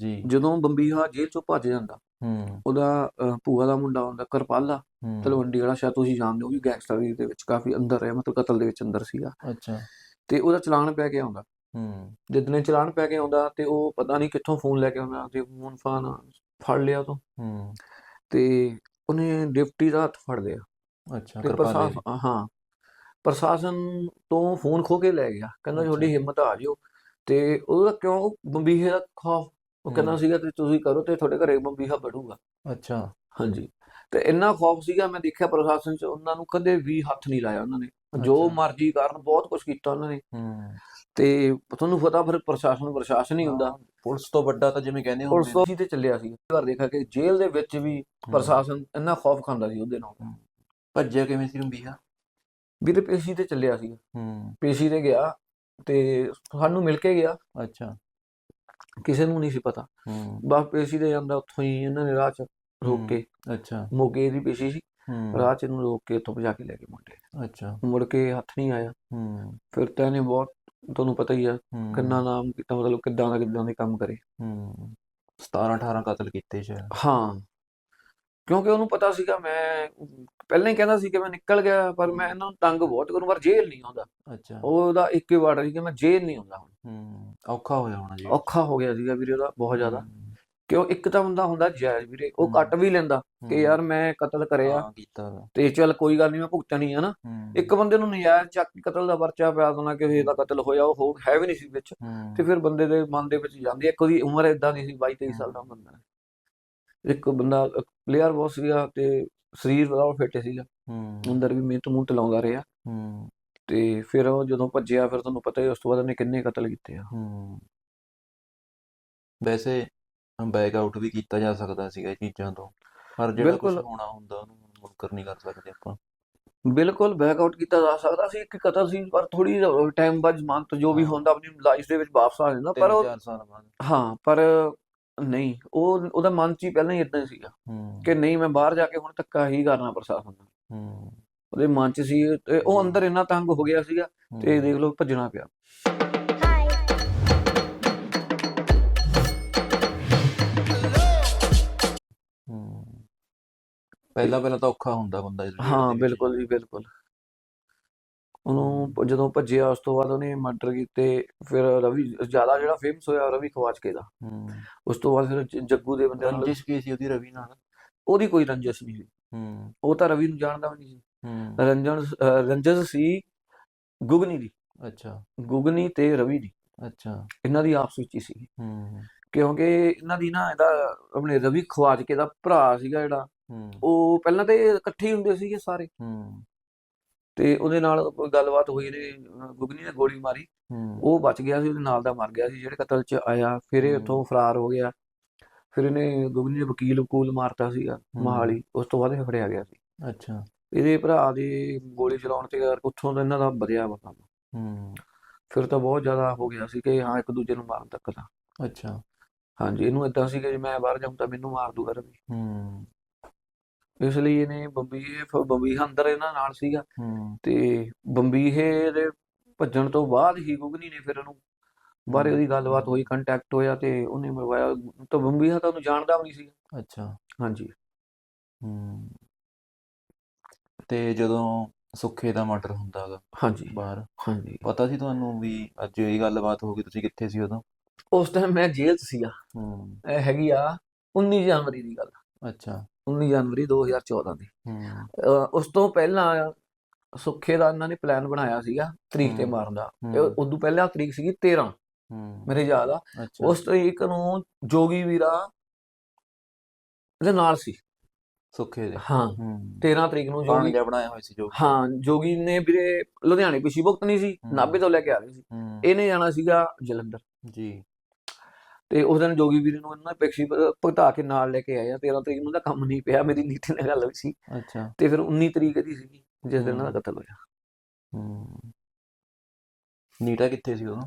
ਜੀ। ਜਦੋਂ ਬੰਬੀਹਾ ਜੇਲ੍ਹ ਚੋਂ ਭੱਜ ਜਾਂਦਾ ਹੂੰ। ਉਹਦਾ ਭੂਆ ਦਾ ਮੁੰਡਾ ਹੁੰਦਾ ਕਰਪਾਲਾ। ਤਲਵੰਡੀ ਵਾਲਾ ਸ਼ਾਇਦ ਤੁਸੀਂ ਜਾਣਦੇ ਹੋ ਵੀ ਗੈਂਗਸਟਰ ਦੇ ਵਿੱਚ ਕਾਫੀ ਅੰਦਰ ਹੈ ਮਤਲਬ ਕਤਲ ਦੇ ਵਿੱਚ ਅੰਦਰ ਸੀਗਾ। ਅੱਛਾ। ਤੇ ਉਹਦਾ ਚਲਾਨ ਪੈ ਕੇ ਆਉਂਦਾ। ਹੂੰ। ਜਿੱਦਨੇ ਚਲਾਨ ਪੈ ਕੇ ਆਉਂਦਾ ਤੇ ਉਹ ਪਤਾ ਨਹੀਂ ਕਿੱਥੋਂ ਫੋਨ ਲੈ ਕੇ ਆਉਂਦਾ ਤੇ ਫੋਨ ਫਾਨ ਫੜ ਲਿਆ ਤੋਂ ਹੂੰ। ਤੇ ਉਹਨੇ ਡਿਪਟੀ ਦਾ ਹੱਥ ਫੜ ਲਿਆ। ਅੱਛਾ ਕਿਰਪਾਲੇ ਪ੍ਰਸ਼ਾਸਨ ਹਾਂ ਪ੍ਰਸ਼ਾਸਨ ਤੋਂ ਫੋਨ ਖੋ ਕੇ ਲੈ ਗਿਆ। ਕਹਿੰਦਾ। ਤੁਹਾਡੀ ਹਿੰਮਤ ਆ ਜਿਓ ਤੇ ਉਹਦਾ ਕਿਉਂ ਬੰਬੀਹੇ ਦਾ ਖੌਫ ਉਹ ਕਹਿੰਦਾ। ਸੀਗਾ ਤੇ ਤੁਸੀਂ ਕਰੋ ਤੇ ਤੁਹਾਡੇ ਘਰੇ ਬੰਬੀਹਾ ਬੜੂਗਾ ਅੱਛਾ। ਹਾਂਜੀ। ਤੇ ਇੰਨਾ ਖੌਫ ਸੀਗਾ ਮੈਂ ਦੇਖਿਆ ਪ੍ਰਸ਼ਾਸਨ ਚ ਉਹਨਾਂ ਨੂੰ ਕਦੇ ਵੀ ਹੱਥ ਨਹੀਂ ਲਾਇਆ ਉਹਨਾਂ ਨੇ। ਜੋ। ਮਰਜ਼ੀ ਕਰਨ ਬਹੁਤ ਕੁਝ ਕੀਤਾ ਉਹਨਾਂ ਨੇ। ਹੂੰ। ਤੇ ਤੁਹਾਨੂੰ ਪਤਾ ਫਿਰ ਪ੍ਰਸ਼ਾਸਨ ਪ੍ਰਸ਼ਾਸਨ ਹੀ ਹੁੰਦਾ। ਪੁਲਿਸ ਤੋਂ ਵੱਡਾ ਤਾਂ ਜਿਵੇਂ ਕਹਿੰਦੇ ਪੁਲਿਸ ਹੁੰਦੇ ਤੋਂ ਤੇ ਚੱਲਿਆ ਸੀ। ਘਰ ਦੇਖਿਆ ਕਿ ਜੇਲ੍ਹ ਦੇ ਵਿੱਚ ਵੀ। ਪ੍ਰਸ਼ਾਸਨ ਇੰਨਾ ਖੌਫ ਖਾਂਦਾ ਸੀ ਉਹਦੇ ਨਾਲ। ਭੱਜਿਆ ਕਿਵੇਂ ਸੀ ਬੰਬੀਹਾ ਵੀਰੇ ਪੇਸ਼ੀ ਤੇ ਚੱਲਿਆ ਸੀ। ਹੂੰ। ਪੇਸ਼ੀ ਤੇ ਗਿਆ ਤੇ ਸਾਨੂੰ ਮਿਲ ਕੇ ਗਿਆ। ਅੱਛਾ। ਕਿਸੇ ਨੂੰ ਨਹੀਂ ਸੀ ਪਤਾ। ਬਸ ਪੇਸ਼ੀ ਤੇ ਜਾਂਦਾ ਉੱਥੋਂ ਹੀ ਇਹਨਾਂ ਨੇ ਰਾਹ 'ਚ ਰੋਕ। ਕੇ ਅੱਛਾ। ਮੋਗੇ ਦੀ ਪੇਸ਼ੀ ਸੀ। ਰਾਹ 'ਚ ਇਹਨੂੰ ਰੋਕ ਕੇ ਉੱਥੋਂ ਭਜਾ ਕੇ ਲੈ ਗਏ ਮੁੰਡੇ। ਅੱਛਾ। ਮੁੜ ਕੇ ਹੱਥ ਨਹੀਂ ਆਇਆ। ਹੂੰ। ਫਿਰ ਤਾਂ ਇਹਨੇ ਬਹੁਤ ਤੁਹਾਨੂੰ ਪਤਾ ਹੀ ਆ ਕਿੰਨਾ ਨਾਮ ਕੀਤਾ ਮਤਲਬ ਕਿੱਦਾਂ ਦਾ ਕਿੱਦਾਂ ਦੇ ਕੰਮ ਕਰੇ। ਹੂੰ। 17 18 ਕਤਲ ਕੀਤੇ ਸ਼ਾਇਦ। ਹਾਂ। ਕਿਉਂਕਿ ਉਹਨੂੰ ਪਤਾ ਸੀਗਾ ਮੈਂ ਪਹਿਲਾਂ ਹੀ ਕਹਿੰਦਾ ਸੀ ਕਿ ਮੈਂ ਨਿਕਲ ਗਿਆ ਪਰ ਮੈਂ ਇਹਨਾਂ ਨੂੰ ਤੰਗ ਬਹੁਤ ਕਰੂੰ ਪਰ ਜੇਲ੍ਹ ਨਹੀਂ ਆਉਂਦਾ। ਅੱਛਾ। ਉਹਦਾ ਇੱਕ ਹੀ ਵਾਰ ਸੀ ਕਿ ਮੈਂ ਜੇਲ੍ਹ ਨਹੀਂ ਆਉਂਦਾ ਹੂੰ ਔਖਾ ਹੋਇਆ ਹੋਣਾ ਜੀ। ਔਖਾ ਹੋ ਗਿਆ ਸੀਗਾ ਵੀਰੇ ਉਹਦਾ ਬਹੁਤ ਜ਼ਿਆਦਾ। ਹੂੰ, ਕਿਉਂ ਇੱਕ ਤਾਂ ਬੰਦਾ ਹੁੰਦਾ ਜਾਇਜ਼ ਵੀਰੇ ਉਹ ਹੂੰ। ਕੱਟ ਵੀ ਲੈਂਦਾ ਕਿ ਹੂੰ, ਯਾਰ ਮੈਂ ਕਤਲ ਕਰਿਆ। ਹਾਂ, ਕੀਤਾ। ਤੇ। ਚੱਲ ਕੋਈ ਗੱਲ ਨਹੀਂ ਮੈਂ ਭੁਗਤਣੀ ਹੈ ਨਾ ਹੂੰ, ਇੱਕ ਬੰਦੇ ਨੂੰ ਨਜਾਇਜ਼ ਚੱਕ ਕੇ ਕਤਲ ਦਾ ਪਰਚਾ ਪਿਆ ਦੇਣਾ ਕਿਸੇ ਦਾ ਕਤਲ ਹੋਇਆ ਉਹ ਹੋ- ਹੈ ਵੀ ਨਹੀਂ ਸੀ ਵਿੱਚ। ਹੂੰ, ਤੇ ਫਿਰ ਬੰਦੇ ਦੇ ਮਨ ਦੇ ਵਿੱਚ ਜਾਂਦੀ ਹੈ ਇੱਕ ਉਹਦੀ ਉਮਰ ਇਦਾਂ ਦੀ ਸੀ 22 23 ਸਾਲ ਦਾ ਬੰਦਾ। ਇੱਕ ਬੰਦਾ ਪਲੇਅਰ ਬਹੁਤ ਸੀਗਾ ਤੇ ਸਰੀਰ ਬੜਾ ਫਿੱਟ ਸੀਗਾ। ਹੂੰ, ਅੰਦਰ ਵੀ ਮਿਹਨਤ ਮੂਹਨਤ ਲਾਉਂਦਾ ਰਿਹਾ। ਹੂੰ, ਤੇ ਫਿਰ ਉਹ ਜਦੋਂ ਭੱਜਿਆ ਫਿਰ ਤੁਹਾਨੂੰ ਪਤਾ ਹੀ ਉਸ ਤੋਂ ਬਾਅਦ ਉਹਨੇ ਕਿੰਨੇ ਕਤਲ ਕੀਤੇ ਆ ਹੂੰ। ਵੈਸੇ ਬੈਕ ਆਊਟ ਵੀ ਕੀਤਾ ਜਾ ਸਕਦਾ ਸੀਗਾ ਇਹ ਚੀਜ਼ਾਂ ਤੋਂ ਪਰ ਜਿਹੜਾ ਕੁਝ। ਹੋਣਾ ਹੁੰਦਾ ਉਹਨੂੰ ਮੁਨਕਰ ਨਹੀਂ ਕਰ ਸਕਦੇ ਆਪਾਂ ਬਿਲਕੁਲ ਬੈਕਆਊਟ ਕੀਤਾ ਜਾ ਸਕਦਾ ਸੀ ਇੱਕ ਕਤਲ ਸੀ ਪਰ ਥੋੜੀ ਟਾਈਮ ਬਾਅਦ ਜ਼ਮਾਨਤ ਜੋ ਵੀ। ਹੁੰਦਾ ਆਪਣੀ ਲਾਈਫ ਦੇ ਵਿੱਚ ਵਾਪਸ ਆ ਜਾਂਦਾ ਪਰ ਉਹ ਹਾਂ ਪਰ ਨਹੀਂ ਉਹ ਉਹਦਾ ਮਨ ਚ ਹੀ ਪਹਿਲਾਂ ਹੀ ਇਦਾਂ ਸੀਗਾ ਕਿ ਨਹੀਂ ਮੈਂ ਬਾਹਰ ਜਾ ਕੇ ਹੁਣ ਧੱਕਾ ਹੀ ਕਰਨਾ ਪ੍ਰਸ਼ਾਸਨ ਨਾਲ ਹੂੰ ਉਹਦੇ ਮਨ ਚ ਸੀ ਤੇ ਉਹ ਅੰਦਰ ਇੰਨਾ ਤੰਗ ਹੋ ਗਿਆ ਸੀਗਾ ਤੇ ਦੇਖ ਲਓ ਭੱਜਣਾ ਪਿਆ। ਪਹਿਲਾਂ ਪਹਿਲਾਂ ਤਾਂ ਔਖਾ ਹੁੰਦਾ ਬੰਦਾ ਹਾਂ। ਬਿਲਕੁਲ ਜੀ ਬਿਲਕੁਲ। ਉਹਨੂੰ ਜਦੋਂ ਭੱਜਿਆ ਉਸ ਤੋਂ ਬਾਅਦ ਉਹਨੇ ਮਰਡਰ ਕੀਤੇ ਫਿਰ ਰਵੀ ਜ਼ਿਆਦਾ ਜਿਹੜਾ ਫੇਮਸ ਹੋਇਆ ਰਵੀ ਖਵਾਜਕੇ ਦਾ। ਉਸ ਤੋਂ ਬਾਅਦ ਫਿਰ ਜੱਗੂ ਦੇ ਬੰਦੇ ਨਾਲ ਰੰਜਿਸ਼ ਕੀ ਸੀ ਉਹਦੀ ਰਵੀ ਨਾਲ? ਉਹਦੀ ਕੋਈ ਰੰਜਿਸ਼ ਨਹੀਂ ਸੀ ਹੂੰ। ਉਹ ਤਾਂ ਰਵੀ ਨੂੰ ਜਾਣਦਾ ਵੀ ਨਹੀਂ ਸੀ। ਰੰਜਨ ਰੰਜਿਸ਼ ਸੀ ਗੁਗਨੀ ਦੀ। ਅੱਛਾ। ਗੁਗਨੀ ਤੇ ਰਵੀ ਦੀ। ਅੱਛਾ। ਇਹਨਾਂ ਦੀ ਆਪਸ ਵਿੱਚ ਹੀ ਸੀ ਹੂੰ। ਕਿਉਂਕਿ ਇਹਨਾਂ ਦੀ ਨਾ ਇਹਦਾ ਆਪਣੇ ਰਵੀ ਖਵਾਜਕੇ ਦਾ ਭਰਾ ਸੀਗਾ ਜਿਹੜਾ ਉਹ ਪਹਿਲਾਂ ਤੇ ਇਕੱਠੇ ਹੁੰਦੇ ਸੀਗੇ ਸਾਰੇ। ਹੂੰ। ਤੇ ਉਹਦੇ ਨਾਲ ਗੱਲਬਾਤ ਹੋਈ ਨੇ ਗੁਗਨੀ ਨੇ ਗੋਲੀ ਮਾਰੀ। ਉਹ ਬਚ ਗਿਆ ਸੀ ਉਹਦੇ ਨਾਲ ਦਾ ਮਰ ਗਿਆ ਸੀ ਜਿਹੜੇ ਕਤਲ 'ਚ ਆਇਆ। ਫਿਰ ਇਹ। ਉੱਥੋਂ ਫਰਾਰ ਹੋ ਗਿਆ। ਫਿਰ ਇਹਨੇ ਗੁਗਨੀ ਦੇ ਵਕੀਲ ਵਕੂਲ ਮਾਰਤਾ ਸੀਗਾ। ਮਹਾਲੀ। ਉਸ ਤੋਂ ਬਾਅਦ ਇਹ ਫੜਿਆ ਗਿਆ ਸੀ। ਅੱਛਾ। ਇਹਦੇ ਭਰਾ ਦੀ ਗੋਲੀ ਚਲਾਉਣ ਤੇ ਉੱਥੋਂ ਦਾ ਇਹਨਾਂ ਦਾ ਵਧਿਆ ਵਾ ਕੰਮ। ਹੂੰ। ਫਿਰ ਤਾਂ ਬਹੁਤ ਜ਼ਿਆਦਾ ਹੋ ਗਿਆ ਸੀ ਕਿ ਹਾਂ ਇੱਕ ਦੂਜੇ ਨੂੰ ਮਾਰਨ ਤੱਕ ਦਾ ਅੱਛਾ। ਹਾਂਜੀ ਇਹਨੂੰ ਇਦਾਂ ਸੀ ਕਿ ਜੇ ਮੈਂ ਬਾਹਰ ਜਾਊਂ ਤਾਂ ਮੈਨੂੰ ਮਾਰ ਦੂਗਾ ਰਵੀ। ਹੂੰ। ਇਸ ਲਈ ਇਹਨੇ ਬੰਬੀਹੇ ਫਿਰ ਬੰਬੀਹਾ ਅੰਦਰ ਇਹਨਾਂ ਨਾਲ ਸੀਗਾ। ਹੂੰ। ਤੇ ਬੰਬੀਹੇ ਦੇ ਭੱਜਣ ਤੋਂ ਬਾਅਦ ਹੀ ਗੁਗਨੀ ਨੇ ਫਿਰ ਉਹਨੂੰ ਬਾਰੇ ਉਹਦੀ ਗੱਲਬਾਤ ਹੋਈ ਕੰਟੈਕਟ ਹੋਇਆ ਤੇ ਉਹਨੇ ਮਰਵਾਇਆ ਤਾਂ ਬੰਬੀਹਾ ਤਾਂ ਉਹਨੂੰ ਜਾਣਦਾ ਵੀ ਨਹੀਂ ਸੀ ਅੱਛਾ। ਹਾਂਜੀ। ਹੂੰ। ਤੇ ਜਦੋਂ ਸੁੱਖੇ ਦਾ ਮਰਡਰ ਹੁੰਦਾ ਗਾ ਹਾਂਜੀ ਬਾਹਰ ਹਾਂਜੀ। ਪਤਾ ਸੀ ਤੁਹਾਨੂੰ ਵੀ ਅੱਜ ਇਹ ਗੱਲਬਾਤ ਹੋ ਗਈ ਤੁਸੀਂ ਕਿੱਥੇ ਸੀ ਉਦੋਂ? ਉਸ ਟਾਈਮ ਮੈਂ ਜੇਲ੍ਹ 'ਚ ਸੀਗਾ। ਹੂੰ। ਇਹ ਹੈਗੀ ਆ 19 ਜਨਵਰੀ ਦੀ ਗੱਲ। ਅੱਛਾ। 19 ਜਨਵਰੀ 2014 ਦੀ। ਹੂੰ। ਉਸ ਤੋਂ ਪਹਿਲਾਂ ਸੁੱਖੇ ਦਾ ਇਹਨਾਂ ਨੇ ਪਲਾਨ ਬਣਾਇਆ ਸੀਗਾ ਤਰੀਕ ਤੇ। ਮਾਰਨ ਦਾ। ਇਹ ਉਦੋਂ ਪਹਿਲਾਂ ਤਰੀਕ ਸੀਗੀ 13 ਹੂੰ। ਮੇਰੇ ਯਾਦ ਆ। ਉਸ ਤਰੀਕ ਨੂੰ ਜੋਗੀ ਵੀਰਾ ਦੇ ਨਾਲ ਸੀ। ਸੁੱਖੇ ਦੇ ਹਾਂ। ਹੂੰ। 13 ਤਰੀਕ ਨੂੰ ਪਾਣ ਜੋਗੀ ਜਿਹਾ ਬਣਾਇਆ ਹੋਇਆ ਸੀ ਜੋ ਹਾਂ ਜੋਗੀ ਨੇ ਵੀਰੇ ਲੁਧਿਆਣੇ ਪਿੱਛੀ ਭੁਗਤਣੀ ਸੀ ਹੂੰ। ਨਾਭੇ ਤੋਂ ਲੈ ਕੇ ਆ ਰਹੀ ਸੀ। ਹੂੰ। ਇਹਨੇ ਜਾਣਾ ਸੀਗਾ ਜਲੰਧਰ। ਜੀ। ਤੇ ਉਸ ਦਿਨ ਜੋਗੀ ਵੀਰੇ ਨੂੰ ਇਹਨਾਂ ਪਿੱਛੀ ਭੁਗਤਾ ਕੇ ਨਾਲ ਲੈ ਕੇ ਆਇਆ 13 ਤਰੀਕ ਨੂੰ ਤਾਂ ਕੰਮ ਨਹੀਂ ਪਿਆ ਮੇਰੀ ਨੀਤੀ ਨਾਲ ਗੱਲ ਹੋਈ ਸੀ। ਅੱਛਾ। ਤੇ ਫਿਰ 19 ਤਰੀਕ ਦੀ ਸੀਗੀ ਜਿਸ ਦਿਨ ਇਹਨਾਂ ਦਾ। ਕਤਲ ਹੋਇਆ। ਹੂੰ। ਨੀਟਾ ਕਿੱਥੇ ਸੀ ਉਦੋਂ?